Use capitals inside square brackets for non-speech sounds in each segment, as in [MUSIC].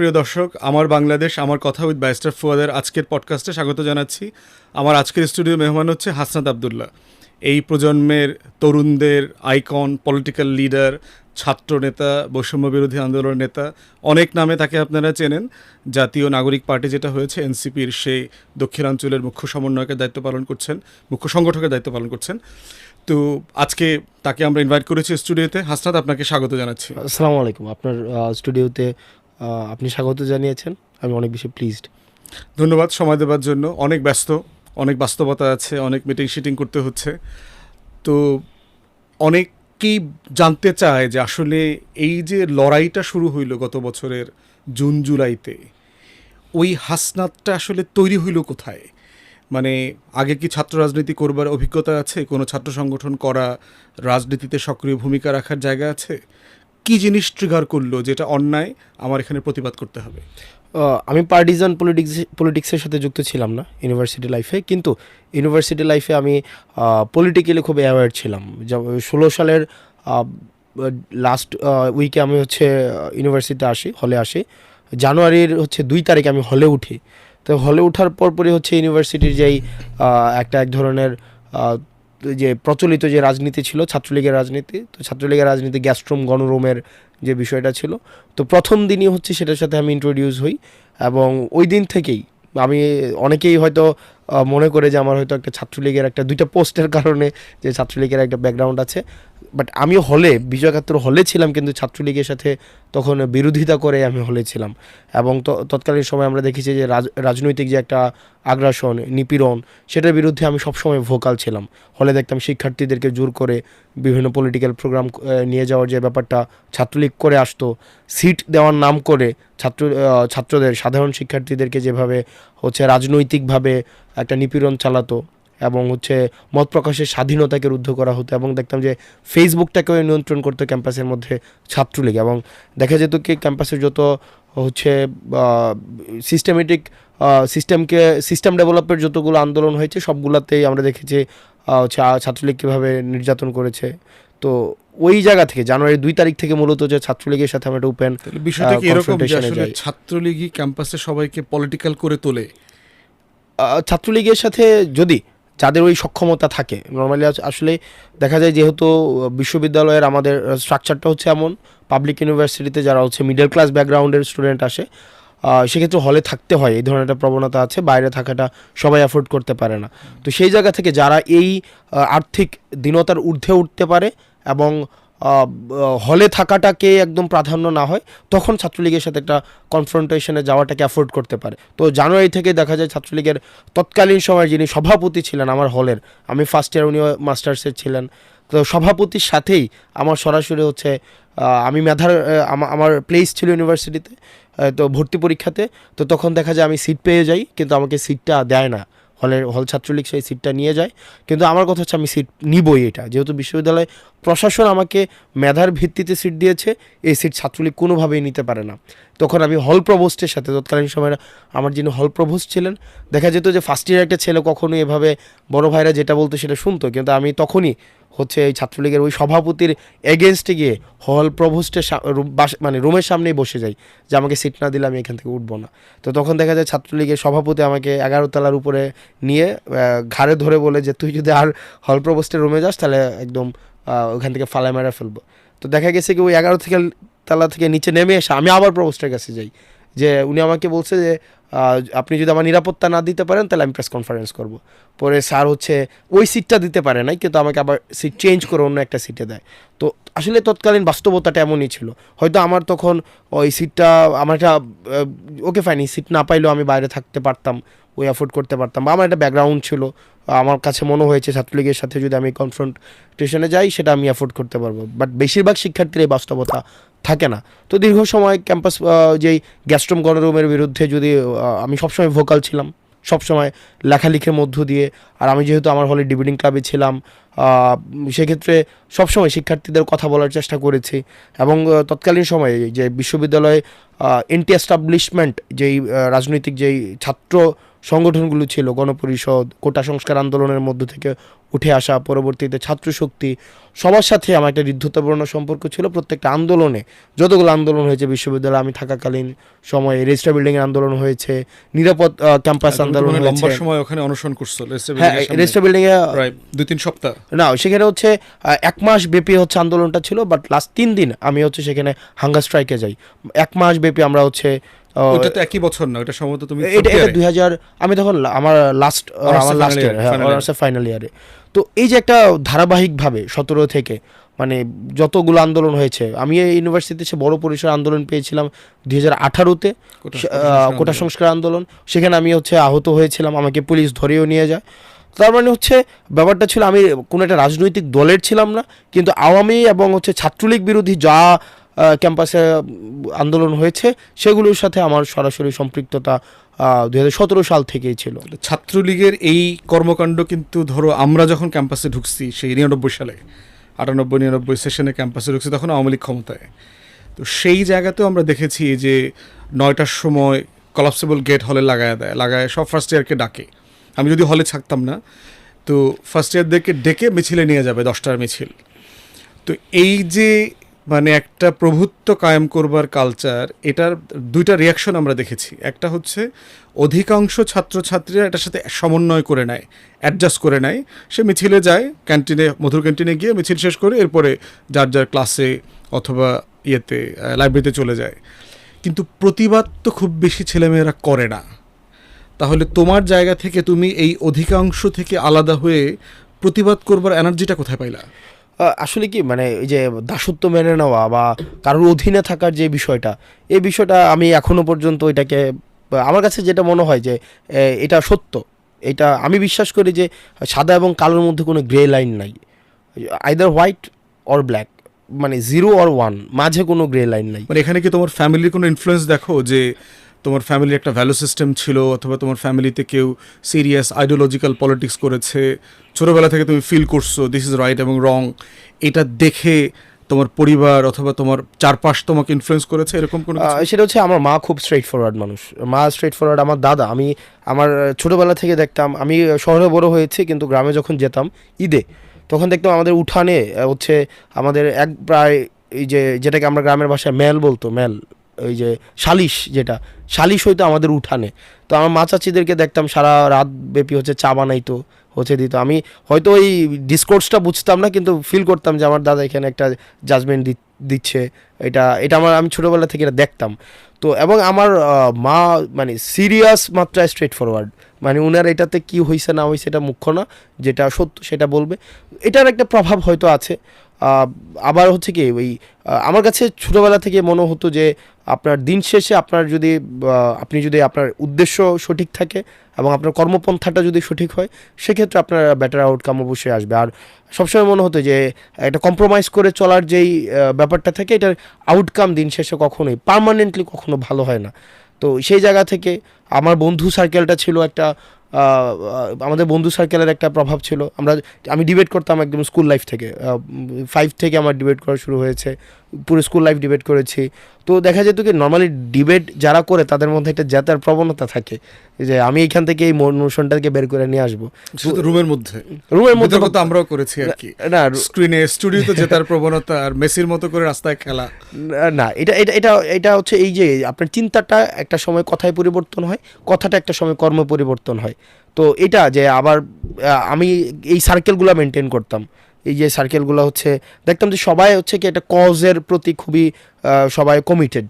প্রিয় দর্শক, আমার বাংলাদেশ, আমার কথা উইথ ব্যারিস্টার ফুয়াদের আজকের পডকাস্টে স্বাগত জানাচ্ছি। আমার আজকের স্টুডিও মেহমান হচ্ছে হাসনাত আবদুল্লাহ। এই প্রজন্মের তরুণদের আইকন পলিটিক্যাল লিডার ছাত্র নেতা, বৈষম্য বিরোধী আন্দোলন নেতা, অনেক নামে তাকে আপনারা চেনেন। জাতীয় নাগরিক পার্টি যেটা হয়েছে, এনসিপির সেই দক্ষিণাঞ্চলের মুখ্য সমন্বয়কের দায়িত্ব পালন করছেন, মুখ্য সংগঠকের দায়িত্ব পালন করছেন। তো আজকে তাকে আমরা ইনভাইট করেছি স্টুডিওতে। হাসনাত, আপনাকে স্বাগত জানাচ্ছি। আসসালামু আলাইকুম। আপনার স্টুডিওতে আপনি স্বাগত জানিয়েছেন। আমি অনেক বেশি প্লিজড ধন্যবাদ সময় দেওয়ার জন্য। অনেক ব্যস্ত, অনেক বাস্তবতা আছে, অনেক মিটিং শিটিং করতে হচ্ছে। তো অনেকেই জানতে চায় যে আসলে এই যে লড়াইটা শুরু হইল গত বছরের জুন, জুলাইতে, ওই হাসনাতটা আসলে তৈরি হইল কোথায়? মানে আগে কি ছাত্র রাজনীতি করবার অভিজ্ঞতা আছে? কোনো ছাত্র সংগঠন করা রাজনীতিতে সক্রিয় ভূমিকা রাখার জায়গা আছে? কি জিনিস ট্রিগার করল যেটা অন্যায় আমার এখানে প্রতিবাদ করতে হবে? আমি পার্টিজান পলিটিক্স পলিটিক্সের সাথে যুক্ত ছিলাম না ইউনিভার্সিটি লাইফে কিন্তু ইউনিভার্সিটি লাইফে আমি পলিটিক্যালি খুব অ্যাওয়ার ছিলাম। ষোলো সালের লাস্ট উইকে আমি হচ্ছে ইউনিভার্সিটিতে আসি হলে আসি। জানুয়ারির হচ্ছে দুই তারিখে আমি হলে উঠি। তো হলে ওঠার পরপরই হচ্ছে ইউনিভার্সিটির যেই একটা এক ধরনের যে প্রচলিত যে রাজনীতি ছিল, ছাত্রলীগের রাজনীতি, তো ছাত্রলীগের রাজনীতি গ্যাস্ট্রোম গণরোমের যে বিষয়টা ছিল, তো প্রথম দিনই হচ্ছে সেটার সাথে আমি ইন্ট্রোডিউস হই এবং ওই দিন থেকেই আমি অনেকেই হয়তো মনে করে যে আমার হয়তো একটা ছাত্রলীগের একটা দুইটা পোস্টের কারণে যে ছাত্রলীগের একটা ব্যাকগ্রাউন্ড আছে। বাট আমি হলে, বিজয় একাত্তর হলে ছিলাম, কিন্তু ছাত্রলীগের সাথে তখন বিরোধিতা করে আমি হলে ছিলাম। এবং তৎকালীন সময় আমরা দেখেছি যে রাজ- রাজনৈতিক যে একটা আগ্রাসন, নিপীড়ন, সেটার বিরুদ্ধে আমি সবসময় ভোকাল ছিলাম। হলে দেখতাম শিক্ষার্থীদেরকে জোর করে বিভিন্ন পলিটিক্যাল প্রোগ্রাম নিয়ে যাওয়ার যে ব্যাপারটা ছাত্রলীগ করে আসতো সিট দেওয়ার নাম করে ছাত্র ছাত্রদের, সাধারণ শিক্ষার্থীদেরকে যেভাবে হচ্ছে রাজনৈতিকভাবে একটা নিপীড়ন চালাতো এবং হচ্ছে মত প্রকাশের স্বাধীনতাকে রুদ্ধ করা হতো এবং দেখতাম যে ফেসবুকটাকেও নিয়ন্ত্রণ করতো ক্যাম্পাসের মধ্যে ছাত্রলীগ এবং দেখা যেত কি ক্যাম্পাসের যত হচ্ছে সিস্টেমেটিক সিস্টেমকে সিস্টেম ডেভেলপের যতগুলো আন্দোলন হয়েছে সবগুলোতেই আমরা দেখেছি হচ্ছে ছাত্রলীগ কীভাবে নির্যাতন করেছে তো ওই জায়গা থেকে জানুয়ারি দুই তারিখ থেকে মূলত যে ছাত্রলীগের সাথে আমরা একটা ওপেন বিষয়টা কি এরকম। ছাত্রলীগই ক্যাম্পাসে সবাইকে পলিটিক্যাল করে তোলে ছাত্রলীগের সাথে যদি যাদের ওই সক্ষমতা থাকে নর্মালি আসলে দেখা যায় যেহেতু বিশ্ববিদ্যালয়ের আমাদের স্ট্রাকচারটা হচ্ছে এমন পাবলিক ইউনিভার্সিটিতে যারা হচ্ছে মিডল ক্লাস ব্যাকগ্রাউন্ডের স্টুডেন্ট আসে সেক্ষেত্রে হলে থাকতে হয়, এই ধরনের একটা প্রবণতা আছে, বাইরে থাকাটা সবাই অ্যাফোর্ড করতে পারে না। তো সেই জায়গা থেকে যারা এই আর্থিক দীনতার ঊর্ধ্বে উঠতে পারে এবং হলে থাকাটাকে একদম প্রাধান্য না হয়, তখন ছাত্রলীগের সাথে একটা কনফ্রন্টেশনে যাওয়াটাকে অ্যাফোর্ড করতে পারে। তো জানুয়ারি থেকে দেখা যায় ছাত্রলীগের তৎকালীন সময় যিনি সভাপতি ছিলেন আমার হলের, আমি ফার্স্ট ইয়ার উনিও মাস্টার্সের ছিলেন, তো সভাপতির সাথেই আমার সরাসরি হচ্ছে আমি মেধার আমার প্লেস ছিল ইউনিভার্সিটিতে তো ভর্তি পরীক্ষাতে, তো তখন দেখা যায় আমি সিট পেয়ে যাই, কিন্তু আমাকে সিটটা দেয় না। হলের, হল ছাত্রলীগ সেই সিটটা নিয়ে যায়। কিন্তু আমার কথা হচ্ছে আমি সিট নিবই এটা। যেহেতু বিশ্ববিদ্যালয় প্রশাসন আমাকে মেধার ভিত্তিতে সিট দিয়েছে, এই সিট ছাত্রলীগ কোনোভাবেই নিতে পারে না। তখন আমি হল প্রভোস্টের সাথে, তৎকালীন সময় আমার যিনি হল প্রভোস্ট ছিলেন, দেখা যেত যে ফার্স্ট ইয়ার একটা ছেলে কখনো এভাবে বড় ভাইরা যেটা বলতো সেটা শুনতো। কিন্তু আমি তখনই হচ্ছে এই ছাত্রলীগের ওই সভাপতির এগেনস্টে গিয়ে হল প্রভোস্টের মানে রুমের সামনেই বসে যাই। যে আমাকে সিট না দিলে আমি এখান থেকে উঠবো না। তো তখন দেখা যায় ছাত্রলীগের সভাপতি আমাকে এগারো তলার উপরে নিয়ে ঘাড়ে ধরে বলে যে, তুই যদি আর হল প্রভোস্টের রুমে যাস, তাহলে একদম ওখান থেকে ফালায় মেরে ফেলব। তো দেখা গেছে কি ওই এগারো থেকে তালা থেকে নিচে নেমে এসে আমি আবার প্রভোস্টের কাছে যাই। যে উনি আমাকে বলছে যে আপনি যদি আমার নিরাপত্তা না দিতে পারেন, তাহলে আমি প্রেস কনফারেন্স করব। পরে স্যার হচ্ছে ওই সিটটা দিতে পারে নাই, কিন্তু আমাকে আবার সিট চেঞ্জ করে অন্য একটা সিটে দেয়। তো আসলে তৎকালীন বাস্তবতাটা এমনই ছিল। হয়তো আমার তখন ওই সিটটা আমার একটা ওকে ফাইন সিট না পাইলেও আমি বাইরে থাকতে পারতাম, ওই অ্যাফোর্ড করতে পারতাম, বা আমার একটা ব্যাকগ্রাউন্ড ছিল আমার কাছে মনে হয়েছে ছাত্রলীগের সাথে যদি আমি কনফ্রন্টেশনে যাই, সেটা আমি অ্যাফোর্ড করতে পারব। বাট বেশিরভাগ শিক্ষার্থীর এই বাস্তবতা থাকে না। তো দীর্ঘ সময় ক্যাম্পাস যেই গ্যাস্ট্রম গণরুমের বিরুদ্ধে যদি আমি সবসময় ভোকাল ছিলাম। সবসময় লেখালেখির মধ্য দিয়ে। আর আমি যেহেতু আমার হলে ডিবেটিং ক্লাবে ছিলাম সেক্ষেত্রে সবসময় শিক্ষার্থীদের কথা বলার চেষ্টা করেছি। এবং তৎকালীন সময়ে যে বিশ্ববিদ্যালয়ে এন্টি এস্টাবলিশমেন্ট যেই রাজনৈতিক যেই ছাত্র সংগঠনগুলো ছিল, গণপরিষদ, কোটা সংস্কার আন্দোলনের মধ্য থেকে উঠে আসা পরবর্তীতে ছাত্র শক্তি সবার সাথে আমার একটা হৃদ্ধতাপূর্ণ সম্পর্ক ছিল। প্রত্যেকটা আন্দোলনে যতগুলো আন্দোলন হয়েছে বিশ্ববিদ্যালয়ে আমি থাকাকালীন সময়ে রেজিস্টার বিল্ডিং এর আন্দোলন হয়েছে নিরাপদ ক্যাম্পাস আন্দোলন লম্বা হয়েছে। সময় ওখানে অনশন করছ রেজিস্টার হ্যাঁ রেজিস্টার বিল্ডিং এ দুই তিন সপ্তাহ? না সেখানে হচ্ছে এক মাস ব্যাপী হচ্ছে আন্দোলনটা ছিল বাট লাস্ট তিন দিন আমি হচ্ছে সেখানে হাঙ্গার স্ট্রাইকে যাই। এক মাস ব্যাপী আমরা হচ্ছে ওটা তো একই বছর না ওটা সম্ভবত তুমি এটা এটা। দুই হাজার আমি তখন আমার লাস্ট আমার লাস্ট ইয়ার হ্যাঁ ফাইনাল ইয়ারে তো এই যে একটা ধারাবাহিকভাবে সতেরো থেকে মানে যতগুলো আন্দোলন হয়েছে আমি এই ইউনিভার্সিটিতে সে বড় পরিসর আন্দোলন পেয়েছিলাম দুই হাজার আঠারোতে। কোটা সংস্কার আন্দোলন। সেখানে আমি হচ্ছে আহত হয়েছিলাম আমাকে পুলিশ ধরেও নিয়ে যায়। তার মানে হচ্ছে ব্যাপারটা ছিল আমি কোনো একটা রাজনৈতিক দলের ছিলাম না কিন্তু আওয়ামী এবং হচ্ছে ছাত্রলীগ বিরোধী যা ক্যাম্পাসে আন্দোলন হয়েছে। সেগুলোর সাথে আমার সরাসরি সম্পৃক্ততা দু হাজার সতেরো সাল থেকেই ছিল। ছাত্রলীগের এই কর্মকাণ্ড কিন্তু ধরো, আমরা যখন ক্যাম্পাসে ঢুকছি, সেই নিরানব্বই সালে, আটানব্বই, নিরানব্বই সেশনে ক্যাম্পাসে ঢুকছি, তখন আওয়ামী লীগ ক্ষমতায়। তো সেই জায়গাতেও আমরা দেখেছি যে নয়টার সময় কলাপসেবল গেট হলে লাগায় দেয়, লাগায় সব ফার্স্ট ইয়ারকে ডাকে। আমি যদি হলে থাকতাম না, তো ফার্স্ট ইয়ারদেরকে ডেকে মিছিলে নিয়ে যাবে, দশটার মিছিল। তো এই যে মানে একটা প্রভুত্ব কায়েম করবার কালচার এটার দুইটা রিয়াকশন আমরা দেখেছি। একটা হচ্ছে, অধিকাংশ ছাত্রছাত্রীরা এটার সাথে সমন্বয় করে নেয় অ্যাডজাস্ট করে নেয়। সে মিছিলে যায় ক্যান্টিনে মধুর ক্যান্টিনে গিয়ে মিছিল শেষ করে এরপরে যার যার ক্লাসে অথবা ইয়েতে লাইব্রেরিতে চলে যায়। কিন্তু প্রতিবাদ তো খুব বেশি ছেলেমেয়েরা করে না। তাহলে তোমার জায়গা থেকে তুমি এই অধিকাংশ থেকে আলাদা হয়ে প্রতিবাদ করবার এনার্জিটা কোথায় পাইলা? আসলে কি মানে এই যে দাসত্ব মেনে নেওয়া বা কারোর অধীনে থাকার যে বিষয়টা, এই বিষয়টা আমি এখনও পর্যন্ত এটাকে আমার কাছে যেটা মনে হয় যে এটা সত্য। এটা আমি বিশ্বাস করি যে, সাদা এবং কালোর মধ্যে কোনো গ্রে লাইন নাই। আইদার হোয়াইট অর ব্ল্যাক মানে জিরো অর ওয়ান, মাঝে কোনো গ্রে লাইন নাই। মানে এখানে কি তোমার ফ্যামিলির কোনো ইনফ্লুয়েন্স দেখো যে তোমার ফ্যামিলির একটা ভ্যালু সিস্টেম ছিল অথবা তোমার ফ্যামিলিতে কেউ সিরিয়াস আইডিওলজিক্যাল পলিটিক্স করেছে ছোটোবেলা থেকে তুমি ফিল করছ দিস ইজ রাইট এবং রং এটা দেখে তোমার পরিবার অথবা তোমার চারপাশ তোমাকে ইনফ্লুয়েন্স করেছে এরকম কোনো সেটা হচ্ছে আমার মা খুব স্ট্রেট ফরওয়ার্ড মানুষ। মা স্ট্রেট ফরওয়ার্ড আমার দাদা। আমি আমার ছোটোবেলা থেকে দেখতাম আমি শহরে বড় হয়েছি কিন্তু গ্রামে যখন যেতাম ঈদে তখন দেখতাম আমাদের উঠানে হচ্ছে আমাদের এক প্রায় এই যে যেটাকে আমরা গ্রামের ভাষায় মেল বলতো মেল ওই যে সালিশ যেটা, সালিশ হইতো আমাদের উঠানে। তো আমার মা চাচিদেরকে দেখতাম, সারা রাত ব্যাপী হচ্ছে চা বানাইতো, হচ্ছে দিত। আমি হয়তো ওই ডিসকোর্সটা বুঝতাম না, কিন্তু ফিল করতাম যে আমার দাদা এখানে একটা জাজমেন্ট দিচ্ছে। এটা এটা আমার, আমি ছোটোবেলা থেকে এটা দেখতাম। তো এবং আমার মা মানে সিরিয়াস মাত্রায় স্ট্রেট ফরওয়ার্ড মানে উনার এটাতে কি হয়েছে না হয়েছে এটা মুখ্য না, যেটা সত্য সেটা বলবে। এটার একটা প্রভাব হয়তো আছে। আবার হচ্ছে কি, ওই আমার কাছে ছোটোবেলা থেকে মনে হতো যে আপনার দিন শেষে আপনার যদি আপনি যদি আপনার উদ্দেশ্য সঠিক থাকে এবং আপনার কর্মপন্থাটা যদি সঠিক হয়, সেক্ষেত্রে আপনার বেটার আউটকাম অবশ্যই আসবে। আর সবসময় মনে হতো যে একটা কম্প্রোমাইজ করে চলার যেই ব্যাপারটা থাকে, এটার আউটকাম দিন শেষে কখনোই পার্মানেন্টলি কখনো ভালো হয় না। তো সেই জায়গা থেকে আমার বন্ধু সার্কেলটা ছিল একটা আমাদের বন্ধু সার্কেলের একটা প্রভাব ছিল। আমরা, আমি ডিবেট করতাম একদম স্কুল লাইফ থেকে। ফাইভ থেকে আমার ডিবেট করা শুরু হয়েছে। পুরো স্কুল লাইফ ডিবেট করেছি। তো দেখা যেত কি নর্মালি ডিবেট যারা করে তাদের মধ্যে একটা জেতার প্রবণতা থাকে। যে আমি এখান থেকে এই মোশনটাকে বের করে নিয়ে আসব। রুমের মধ্যে। রুমের মধ্যে তো আমরাও করেছি আর কি। না স্ক্রিনে স্টুডিওতে জেতার প্রবণতা আর মেসির মতো করে রাস্তায় খেলা। না এটা এটা এটা এটা হচ্ছে এই যে আপনার চিন্তাটা একটা সময় কথায় পরিবর্তন হয় কথাটা একটা সময় কর্ম পরিবর্তন হয়। তো এটা যে আবার আমি এই সার্কেলগুলো মেনটেন করতাম। এই যে সার্কেলগুলো হচ্ছে, দেখতাম যে সবাই হচ্ছে কি একটা কজের প্রতি খুবই সবাই কমিটেড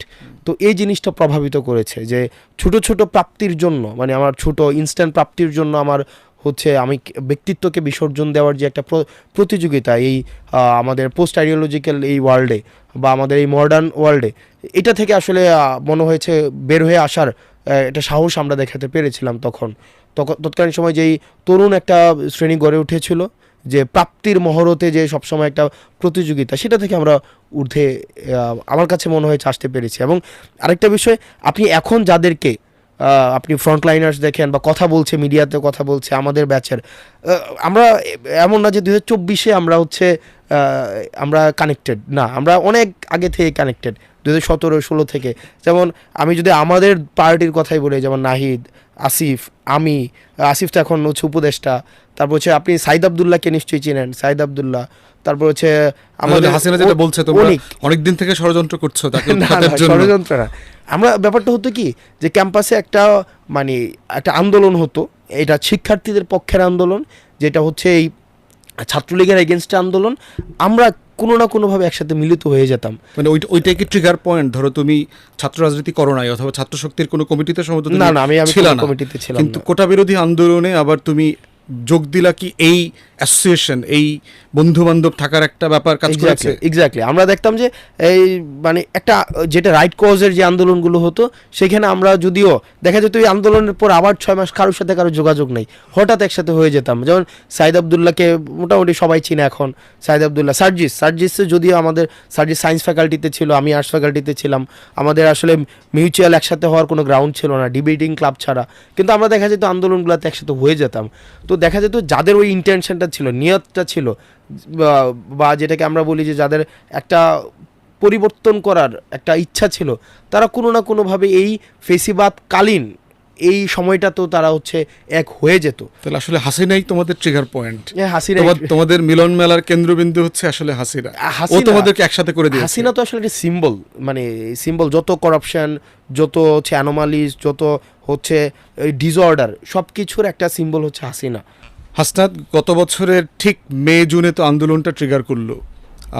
তো এই জিনিসটা প্রভাবিত করেছে যে ছোট ছোট প্রাপ্তির জন্য মানে আমার ছোট ইনস্ট্যান্ট প্রাপ্তির জন্য আমার হচ্ছে আমি ব্যক্তিত্বকে বিসর্জন দেওয়ার যে একটা প্র- প্রতিযোগিতা এই আমাদের পোস্ট আইডিওলজিক্যাল এই ওয়ার্ল্ডে বা আমাদের এই মডার্ন ওয়ার্ল্ডে এটা থেকে আসলে মনে হয়েছে বের হয়ে আসার একটা সাহস আমরা দেখাতে পেরেছিলাম তখন। তৎকালীন সময় যেই তরুণ একটা শ্রেণি গড়ে উঠেছিল যে প্রাপ্তির মহরতে যে সবসময় একটা প্রতিযোগিতা, সেটা থেকে আমরা ঊর্ধ্বে আমার কাছে মনে হয়েছে আসতে পেরেছি। এবং আরেকটা বিষয়, আপনি এখন যাদেরকে আপনি ফ্রন্টলাইনার্স দেখেন বা কথা বলছে, মিডিয়াতে কথা বলছে, আমাদের ব্যাচের আমরা এমন না যে দু হাজার আমরা হচ্ছে আমরা কানেক্টেড না, আমরা অনেক আগে থেকে কানেক্টেড দু হাজার সতেরো, ষোলো থেকে। যেমন আমি যদি আমাদের পার্টির কথাই বলি, যেমন নাহিদ, আসিফ, আমি, আসিফ তো এখন হচ্ছে উপদেষ্টা তারপর হচ্ছে আপনি সাইদ আবদুল্লাহকে নিশ্চয়ই চিনেন সাইদ আবদুল্লাহ। তারপর হচ্ছে আমাদের হাসিনা যেটা বলছে তোমরা অনেক। দিন থেকে ষড়যন্ত্র করছ তাকে ষড়যন্ত্র না। আমরা ব্যাপারটা হতো কি যে ক্যাম্পাসে একটা মানে একটা আন্দোলন হতো এটা শিক্ষার্থীদের পক্ষের আন্দোলন যেটা হচ্ছে এই ছাত্রলীগের এগেনস্টে আন্দোলন। আমরা কোনো না কোনোভাবে একসাথে মিলিত হয়ে যেতাম। মানে ওই ওইটাই কি ট্রিগার পয়েন্ট ধরো তুমি ছাত্র রাজনীতি করো নাই অথবা ছাত্র শক্তির কোনো কমিটিতে তুমি না না আমি আমি। কমিটিতে ছিলাম কিন্তু কোটা বিরোধী আন্দোলনে আবার তুমি যোগ দিলা কি এই অ্যাসোসিয়েশন এই বন্ধু বান্ধব থাকার একটা ব্যাপার কাজ করেছে? এক্স্যাক্টলি আমরা দেখতাম যে এই মানে একটা যেটা রাইট কজের যে আন্দোলনগুলো হতো সেখানে আমরা যদিও দেখা যেত এই আন্দোলনের পর আবার ছয় মাস কারোর সাথে কারও যোগাযোগ নেই। হঠাৎ একসাথে হয়ে যেতাম। যেমন সাইদ আবদুল্লাহকে মোটামুটি সবাই চিনে এখন সাইদ আবদুল্লাহ। সার্জিস সার্জিস যদিও আমাদের সার্জিস সায়েন্স ফ্যাকাল্টিতে ছিল আমি আর্টস ফ্যাকাল্টিতে ছিলাম। আমাদের আসলে মিউচুয়াল একসাথে হওয়ার কোনো গ্রাউন্ড ছিল না ডিবেটিং ক্লাব ছাড়া। কিন্তু আমরা দেখা যেত আন্দোলনগুলোতে একসাথে হয়ে যেতাম। তো দেখা যেত যাদের ওই ইন্টেনশনটা ছিল নিয়তটা ছিল বা- যেটাকে আমরা বলি যে যাদের একটা পরিবর্তন করার একটা ইচ্ছা ছিল তারা কোনো না কোনোভাবে এই ফেসিবাদ কালীন এই সময়টা তো তারা হচ্ছে এক হয়ে যেত। তাহলে আসলে হাসিনাই তোমাদের ট্রিগার পয়েন্ট হাসিনা তোমাদের মিলন মেলার কেন্দ্রবিন্দু হচ্ছে আসলে হাসিনা। ও তোমাদেরকে একসাথে করে দিয়েছে। হাসিনা তো আসলে একটা সিম্বল মানে সিম্বল যত করাপশন যত হচ্ছে অ্যানোমালিস যত হচ্ছে ডিসঅর্ডার সব কিছুর একটা সিম্বল হচ্ছে হাসিনা। হাসনাত গত বছরের ঠিক মে জুনে তো আন্দোলনটা ট্রিগার করল।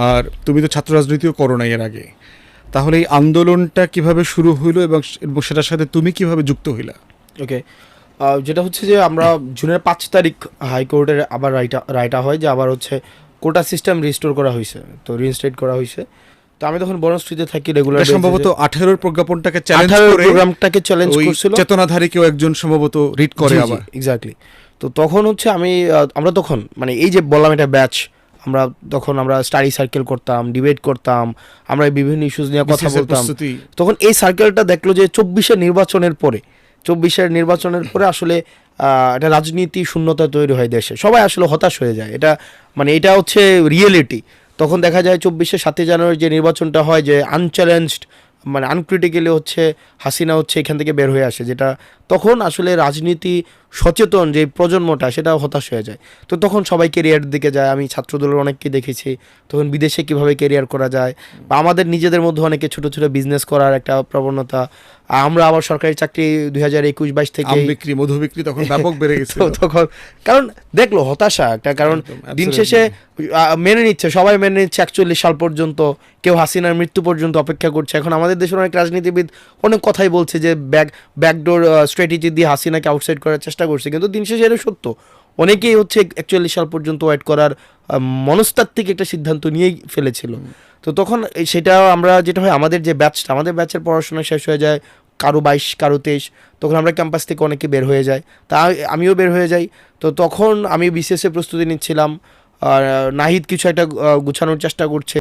আর তুমি তো ছাত্র রাজনীতিও করো না এর আগে। তাহলে এই আন্দোলনটা কীভাবে শুরু হইল এবং সেটার সাথে তুমি কীভাবে যুক্ত হইলা? ওকে। যেটা হচ্ছে যে আমরা জুনের পাঁচ তারিখ হাইকোর্টের আবার রায়টা রায়টা হয় যে আবার হচ্ছে কোটা সিস্টেম রিস্টোর করা হয়েছে তো রিইনস্টেট করা হয়েছে তো আমি তখন বনশ্রীতে থাকি রেগুলার সম্ভবত আঠেরোর প্রজ্ঞাপনটাকে চ্যালেঞ্জ করে প্রোগ্রামটাকে চ্যালেঞ্জ করছিল। চেতনাধারী কেউ একজন সম্ভবত রিড করে আবার। এক্স্যাক্টলি তো তখন হচ্ছে আমি আমরা তখন মানে এই যে বললাম এটা ব্যাচ আমরা তখন আমরা স্টাডি সার্কেল করতাম ডিবেট করতাম আমরা বিভিন্ন ইস্যুজ নিয়ে কথা বলতাম। তখন এই সার্কেলটা দেখল যে চব্বিশের নির্বাচনের পরে চব্বিশের নির্বাচনের পরে আসলে একটা রাজনীতি শূন্যতা তৈরি হয় দেশে। সবাই আসলে হতাশ হয়ে যায়। এটা মানে এটা হচ্ছে রিয়েলিটি তখন দেখা যায় চব্বিশে সাতই জানুয়ারি যে নির্বাচনটা হয় যে আনচ্যালেঞ্জড মানে আনক্রিটিক্যালি হচ্ছে হাসিনা হচ্ছে এখান থেকে বের হয়ে আসে যেটা তখন আসলে রাজনীতি সচেতন যে প্রজন্মটা সেটা হতাশ হয়ে যায়। তো তখন সবাই কেরিয়ার দিকে যায়। আমি ছাত্রদলের অনেককে দেখেছি। তখন বিদেশে কীভাবে কেরিয়ার করা যায়? বা আমাদের নিজেদের মধ্যে অনেকে ছোট ছোট বিজনেস করার একটা প্রবণতা। আমরা আবার সরকারি চাকরি দুই হাজার একুশ বাইশ থেকে বিক্রি মধু বিক্রি তখন ব্যাপক বেড়ে গেছে [LAUGHS] তখন কারণ দেখল হতাশা একটা কারণ দিন শেষে মেনে নিচ্ছে সবাই মেনে নিচ্ছে একচল্লিশ সাল পর্যন্ত। কেউ হাসিনার মৃত্যু পর্যন্ত অপেক্ষা করছে। এখন আমাদের দেশের অনেক রাজনীতিবিদ অনেক কথাই বলছে যে ব্যাক ব্যাকডোর স্ট্র্যাটেজি দিয়ে হাসিনাকে আউটসাইড করার চেষ্টা করছে, কিন্তু দিন শেষে এটা সত্য। অনেকেই হচ্ছে একচল্লিশ সাল পর্যন্ত ওয়েট করার মনস্তাত্ত্বিক একটা সিদ্ধান্ত নিয়েই ফেলেছিল। তো তখন সেটা আমরা, যেটা হয় আমাদের যে ব্যাচটা আমাদের ব্যাচের পড়াশোনা শেষ হয়ে যায় কারও বাইশ, কারও তেইশ, তখন আমরা ক্যাম্পাস থেকে অনেকে বের হয়ে যায়। তা আমিও বের হয়ে যাই। তো তখন আমি বিসিএস প্রস্তুতি নিচ্ছিলাম, আর নাহিদ কিছু একটা গুছানোর চেষ্টা করছে।